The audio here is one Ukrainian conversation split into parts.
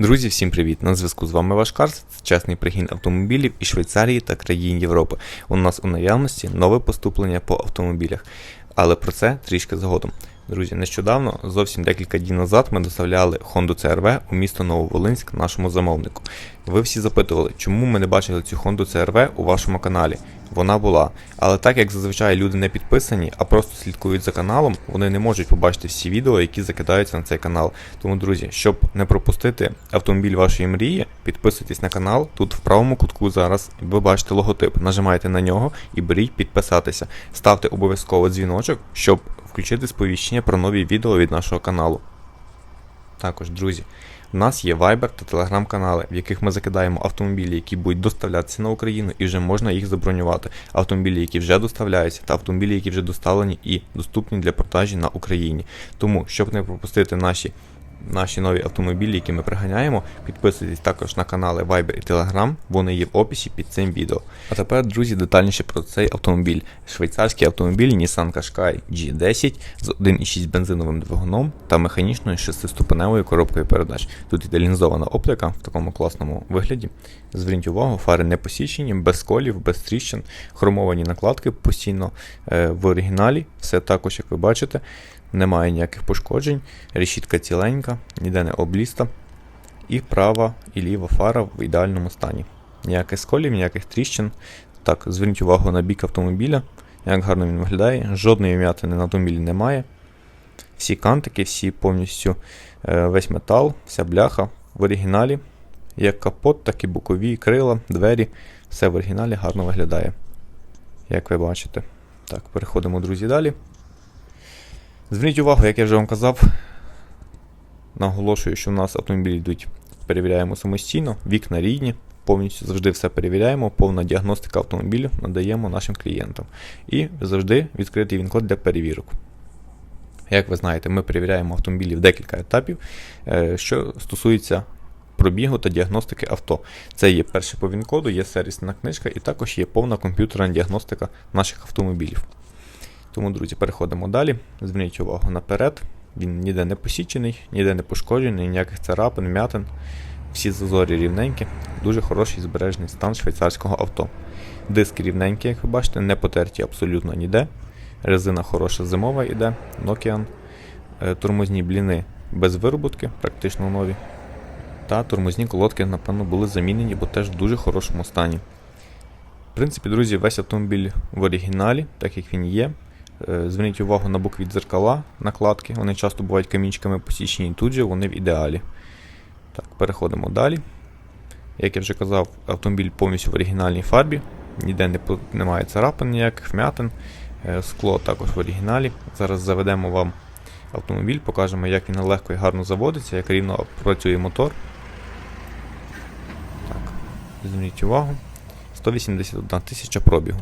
Друзі, всім привіт! На зв'язку з вами ваш Карс, чесний пригін автомобілів із Швейцарії та країн Європи. У нас у наявності нове поступлення по автомобілях, але про це трішки згодом. Друзі, нещодавно, зовсім декілька днів назад, ми доставляли Honda CRV у місто Нововолинськ нашому замовнику. Ви всі запитували, чому ми не бачили цю Honda CRV у вашому каналі. Вона була. Але так як зазвичай люди не підписані, а просто слідкують за каналом, вони не можуть побачити всі відео, які закидаються на цей канал. Тому, друзі, щоб не пропустити автомобіль вашої мрії, підписуйтесь на канал. Тут в правому кутку зараз ви бачите логотип. Нажимайте на нього і беріть підписатися. Ставте обов'язково дзвіночок, щоб включити сповіщення про нові відео від нашого каналу. Також, друзі, в нас є Viber та Telegram канали, в яких ми закидаємо автомобілі, які будуть доставлятися на Україну, і вже можна їх забронювати. Автомобілі, які вже доставляються, та автомобілі, які вже доставлені і доступні для продажі на Україні. Тому, щоб не пропустити наші. Наші нові автомобілі, які ми приганяємо, підписуйтесь також на канали Viber і Telegram, вони є в описі під цим відео. А тепер, друзі, детальніше про цей автомобіль. Швейцарський автомобіль Nissan Qashqai G10 з 1,6 бензиновим двигуном та механічною 6-ступеневою коробкою передач. Тут іде лінзована оптика в такому класному вигляді. Зверніть увагу, фари не посічені, без колів, без тріщин, хромовані накладки постійно е, в оригіналі. Все також, як ви бачите. Немає ніяких пошкоджень, решітка ціленька, ніде не обліста. І права і ліва фара в ідеальному стані. Ніяких сколів, ніяких тріщин. Так, зверніть увагу на бік автомобіля, як гарно він виглядає. Жодної вм'ятини на автомобілі немає. Всі кантики, всі повністю е, весь метал, вся бляха в оригіналі. Як капот, так і бокові крила, двері. Все в оригіналі гарно виглядає. Як ви бачите. Так, переходимо, друзі, далі. Зверніть увагу, як я вже вам казав, наголошую, що в нас автомобілі йдуть, перевіряємо самостійно, вікна рідні, повністю завжди все перевіряємо, повна діагностика автомобілю надаємо нашим клієнтам. І завжди відкритий він-код для перевірок. Як ви знаєте, ми перевіряємо автомобілі в декілька етапів, е, що стосується пробігу та діагностики авто. Це є перший по він-коду, є сервісна книжка і також є повна комп'ютерна діагностика наших автомобілів. Тому, друзі, переходимо далі. Зверніть увагу наперед. Він ніде не посічений, ніде не пошкоджений, ніяких царапин, м'ятин. Всі зазорі рівненькі, дуже хороший збережений стан швейцарського авто. Диски рівненькі, як ви бачите, не потерті абсолютно ніде. Резина хороша зимова йде, Nokian. Е, тормозні бліни без вироботки, практично нові. Та тормозні колодки, напевно, були замінені, бо теж в дуже хорошому стані. В принципі, друзі, весь автомобіль в оригіналі, так як він є. Е, зверніть увагу на бокові дзеркала, накладки, вони часто бувають камінчиками посічені, тут же вони в ідеалі. Так, Переходимо далі. Як я вже казав, автомобіль повністю в оригінальній фарбі, ніде не, немає царапин, ніяких вмятин. Е, скло також в оригіналі. Зараз заведемо вам автомобіль, покажемо, як він легко і гарно заводиться, як рівно працює мотор. Так, Зверніть увагу. 181 тисяча пробігу.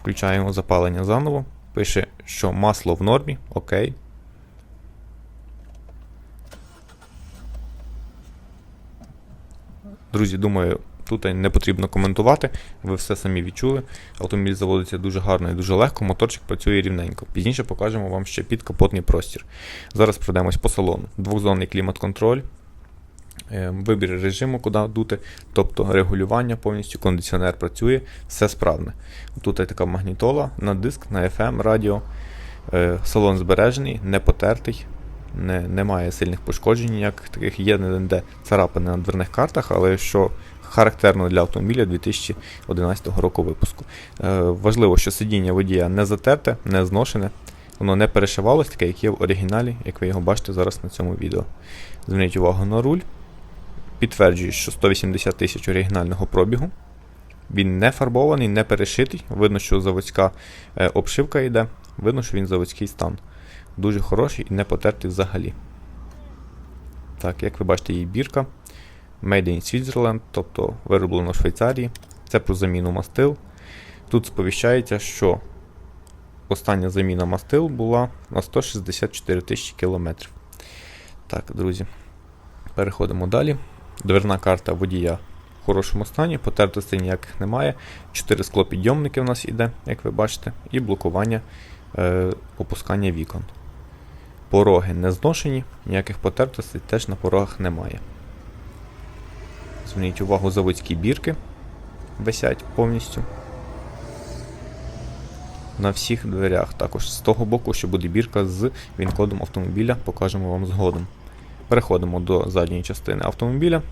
Включаємо запалення заново. Пише, що масло в нормі, окей. Друзі, думаю, тут не потрібно коментувати, ви все самі відчули. Автомобіль заводиться дуже гарно і дуже легко, моторчик працює рівненько. Пізніше покажемо вам ще підкапотний простір. Зараз пройдемось по салону. Двохзонний клімат-контроль, вибір режиму, куди дути, тобто регулювання повністю, кондиціонер працює, все справне. Тут є така магнітола на диск, на FM, радіо. Е, салон збережений, не потертий, не, немає сильних пошкоджень, ніяких таких є де царапини на дверних картах, але що характерно для автомобіля 2011 року випуску. Е, важливо, що сидіння водія не затерте, не зношене, воно не перешивалось, таке, як є в оригіналі, як ви його бачите зараз на цьому відео. Зверніть увагу на руль. Підтверджує, що 180 тисяч оригінального пробігу. Він не фарбований, не перешитий. Видно, що заводська е, обшивка йде, видно, що він заводський стан. Дуже хороший і не потертий взагалі. Так, як ви бачите, її бірка. Made in Switzerland, тобто вироблено в Швейцарії. Це про заміну мастил. Тут сповіщається, що остання заміна мастил була на 164 тисячі кілометрів. Так, друзі, переходимо далі. Дверна карта водія в хорошому стані, потертостей ніяких немає. Чотири склопідйомники в нас іде, як ви бачите, і блокування е, опускання вікон. Пороги не зношені, ніяких потертостей теж на порогах немає. Зверніть увагу, заводські бірки висять повністю. На всіх дверях. Також з того боку, що буде бірка з він-кодом автомобіля, покажемо вам згодом. Переходимо до задньої частини автомобіля.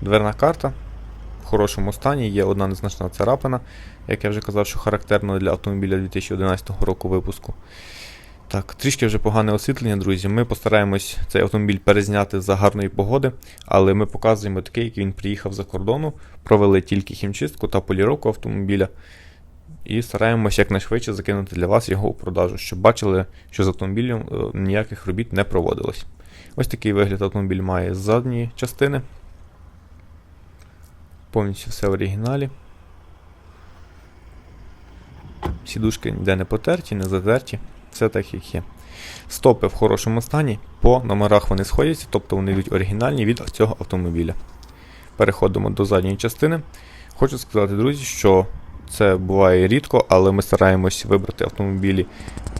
Дверна карта в хорошому стані, є одна незначна царапина, як я вже казав, що характерно для автомобіля 2011 року випуску. Так, трішки вже погане освітлення, друзі. Ми постараємось цей автомобіль перезняти за гарної погоди, але ми показуємо такий, як він приїхав за кордону, провели тільки хімчистку та поліровку автомобіля. І стараємось якнайшвидше закинути для вас його у продажу, щоб бачили, що з автомобілем е, ніяких робіт не проводилось. Ось такий вигляд автомобіль має з задньої частини. Повністю все в оригіналі. Сідушки ніде не потерті, не затерті, все так як є. Стопи в хорошому стані, по номерах вони сходяться, тобто вони йдуть оригінальні від цього автомобіля. Переходимо до задньої частини. Хочу сказати, друзі, що це буває рідко, але ми стараємось вибрати автомобілі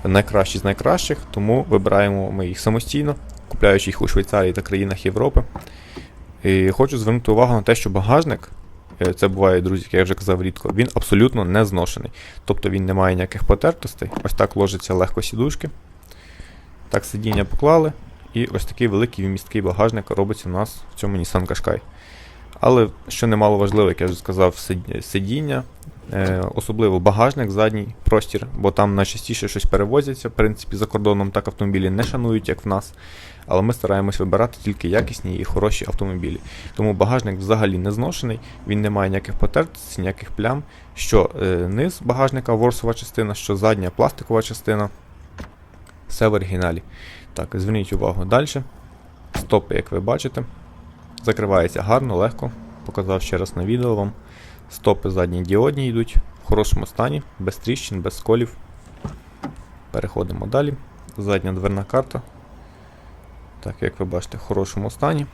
найкращі з найкращих, тому вибираємо ми їх самостійно, купляючи їх у Швейцарії та країнах Європи. І хочу звернути увагу на те, що багажник, е, це буває, друзі, як я вже казав рідко, він абсолютно не зношений. Тобто він не має ніяких потертостей. Ось так ложиться легко сідушки. Так сидіння поклали. І ось такий великий вмісткий багажник робиться у нас в цьому Nissan Qashqai. Але що немало важливо, як я вже сказав, сидіння, особливо багажник, задній простір, бо там найчастіше щось перевозяться. В принципі, за кордоном так автомобілі не шанують, як в нас. Але ми стараємось вибирати тільки якісні і хороші автомобілі. Тому багажник взагалі не зношений, він не має ніяких потертостей, ніяких плям. Що е, низ багажника ворсова частина, що задня пластикова частина. Все в оригіналі. Так, зверніть увагу далі. Стопи, як ви бачите. Закривається гарно, легко. Показав ще раз на відео вам. Стопи задні діодні йдуть в хорошому стані, без тріщин, без сколів. Переходимо далі. Задня дверна карта. Так, як ви бачите, в хорошому стані.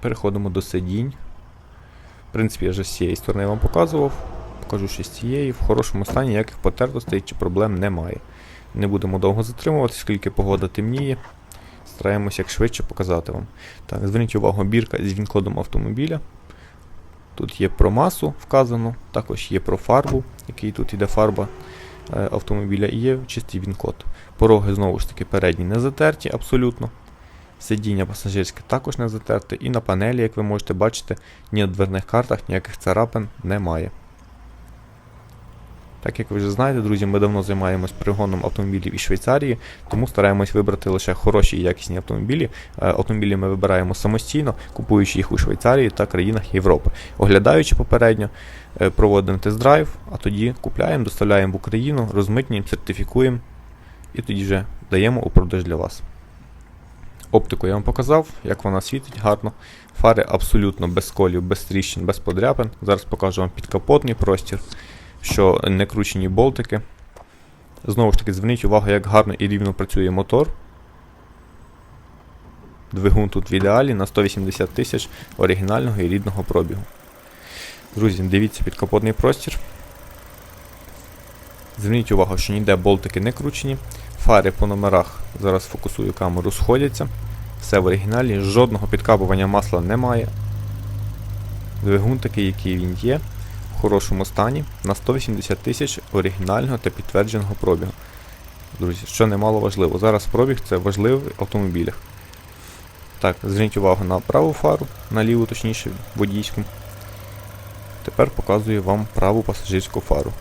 Переходимо до сидінь. В принципі, я вже з цієї сторони вам показував. Покажу ще з цієї. В хорошому стані ніяких потертостей чи проблем немає. Не будемо довго затримуватися, оскільки погода темніє. Стараємося як швидше показати вам. Так, зверніть увагу, бірка з він-кодом автомобіля. Тут є про масу вказано, також є про фарбу, який тут іде фарба е, автомобіля, і є чистий він-код. Пороги знову ж таки передні не затерті абсолютно. Сидіння пасажирське також не затерте. І на панелі, як ви можете бачити, ні на дверних картах ніяких царапин немає. Так як ви вже знаєте, друзі, ми давно займаємось пригоном автомобілів із Швейцарії, тому стараємось вибрати лише хороші і якісні автомобілі. Е, Автомобілі ми вибираємо самостійно, купуючи їх у Швейцарії та країнах Європи. Оглядаючи попередньо, е, проводимо тест-драйв, а тоді купляємо, доставляємо в Україну, розмитнюємо, сертифікуємо і тоді вже даємо у продаж для вас. Оптику я вам показав, як вона світить гарно. Фари абсолютно без сколів, без тріщин, без подряпин. Зараз покажу вам підкапотний простір що не кручені болтики. Знову ж таки, зверніть увагу, як гарно і рівно працює мотор. Двигун тут в ідеалі на 180 тисяч оригінального і рідного пробігу. Друзі, дивіться підкапотний простір. Зверніть увагу, що ніде болтики не кручені. Фари по номерах, зараз фокусую камеру, сходяться. Все в оригіналі, жодного підкапування масла немає. Двигун такий, який він є хорошому стані на 180 тисяч оригінального та підтвердженого пробігу. Друзі, що немало важливо. Зараз пробіг це важливий в автомобілях. Так, зверніть увагу на праву фару, на ліву, точніше, водійську. Тепер показую вам праву пасажирську фару.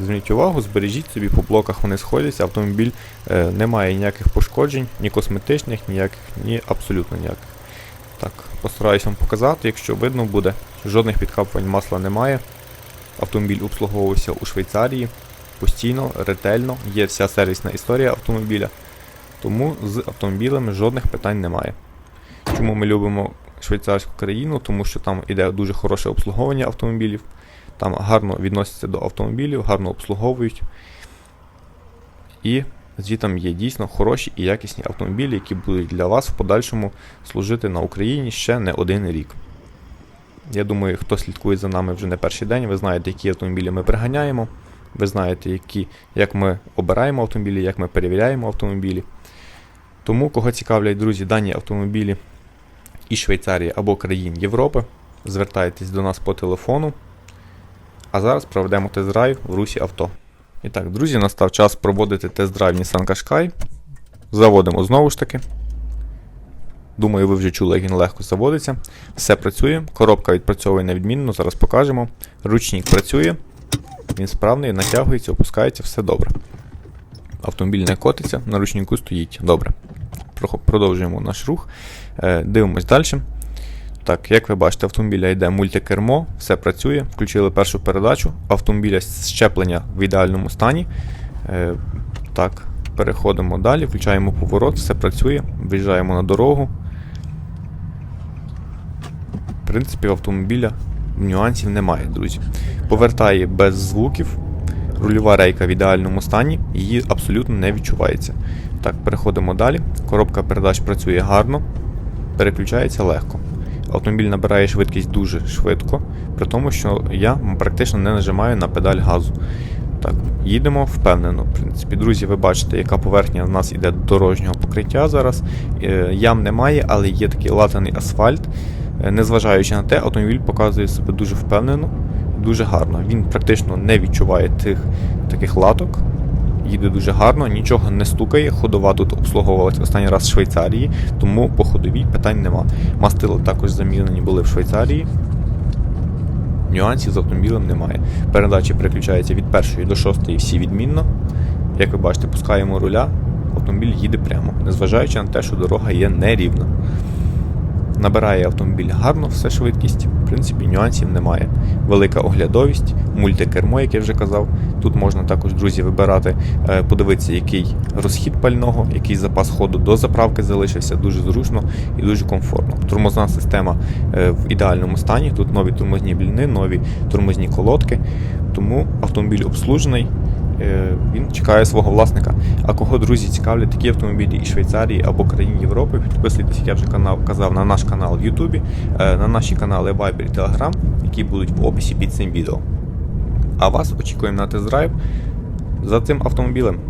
Зверніть увагу, збережіть собі по блоках вони сходяться, автомобіль е, не має ніяких пошкоджень, ні косметичних, ніяких, ні абсолютно ніяких. Так, постараюсь вам показати, якщо видно буде, жодних підкапувань масла немає. Автомобіль обслуговувався у Швейцарії постійно, ретельно, є вся сервісна історія автомобіля. Тому з автомобілями жодних питань немає. Чому ми любимо швейцарську країну? Тому що там іде дуже хороше обслуговування автомобілів, там гарно відносяться до автомобілів, гарно обслуговують. І звітом є дійсно хороші і якісні автомобілі, які будуть для вас в подальшому служити на Україні ще не один рік. Я думаю, хто слідкує за нами вже не перший день, ви знаєте, які автомобілі ми приганяємо. Ви знаєте, які, як ми обираємо автомобілі, як ми перевіряємо автомобілі. Тому, кого цікавлять, друзі, дані автомобілі, і Швейцарії або країн Європи, звертайтесь до нас по телефону. А зараз проведемо тест-драйв в русі авто. І так, друзі, настав час проводити тест-драйв Nissan Qashqai. Заводимо знову ж таки. Думаю, ви вже чули, як він легко заводиться. Все працює, коробка відпрацьовує невідмінно, зараз покажемо. Ручник працює, він справний, натягується, опускається, все добре. Автомобіль не котиться, на ручнику стоїть. Добре. Продовжуємо наш рух. Е, Дивимось далі. Так, як ви бачите, автомобіля йде мультикермо, все працює. Включили першу передачу. Автомобіля щеплення в ідеальному стані. Е, так, переходимо далі, включаємо поворот, все працює. Виїжджаємо на дорогу. В принципі, автомобіля нюансів немає, друзі. Повертає без звуків. Рульова рейка в ідеальному стані, її абсолютно не відчувається. Так, переходимо далі. Коробка передач працює гарно, переключається легко. Автомобіль набирає швидкість дуже швидко, при тому, що я практично не нажимаю на педаль газу. Так, їдемо впевнено. В принципі, друзі, ви бачите, яка поверхня в нас іде дорожнього покриття зараз. Е, Ям немає, але є такий латаний асфальт. Е, Незважаючи на те, автомобіль показує себе дуже впевнено, дуже гарно. Він практично не відчуває тих таких латок. Їде дуже гарно, нічого не стукає. Ходова тут обслуговувалась останній раз в Швейцарії, тому по ходовій питань нема. Мастила також замінені були в Швейцарії. Нюансів з автомобілем немає. Передачі переключаються від першої до шостої всі відмінно. Як ви бачите, пускаємо руля, автомобіль їде прямо, незважаючи на те, що дорога є нерівна. Набирає автомобіль гарно, все швидкість, в принципі, нюансів немає. Велика оглядовість, мультикермо, як я вже казав. Тут можна також, друзі, вибирати, е, подивитися, який розхід пального, який запас ходу до заправки залишився, дуже зручно і дуже комфортно. Тормозна система е, в ідеальному стані. Тут нові тормозні бліни, нові тормозні колодки. Тому автомобіль обслужений. е, Він чекає свого власника. А кого, друзі, цікавлять такі автомобілі із Швейцарії або країн Європи, підписуйтесь, як я вже канал казав, на наш канал в Ютубі, на наші канали Viber і Telegram, які будуть в описі під цим відео. А вас очікуємо на тест-драйв за цим автомобілем.